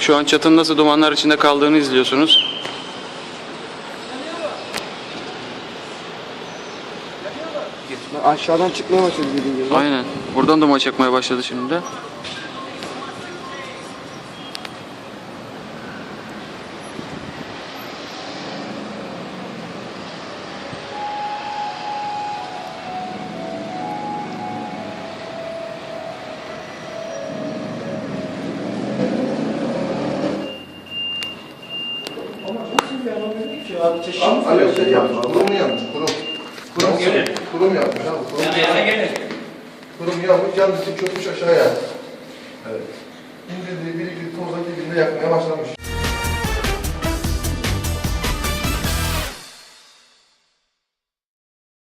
Şu an çatının nasıl dumanlar içinde kaldığını izliyorsunuz. Aşağıdan çıkmaya başladı dediğin gibi. Aynen. Buradan duman çakmaya başladı şimdi de. Abi alo şey yapmış, kurum yanmış, kurum. Kurum, kurum yapmış abi, kurum. Kurum yanmış, yandısı çökmüş aşağıya. Evet. İndirdiği bir iki tozla dibinde yakmaya başlamış.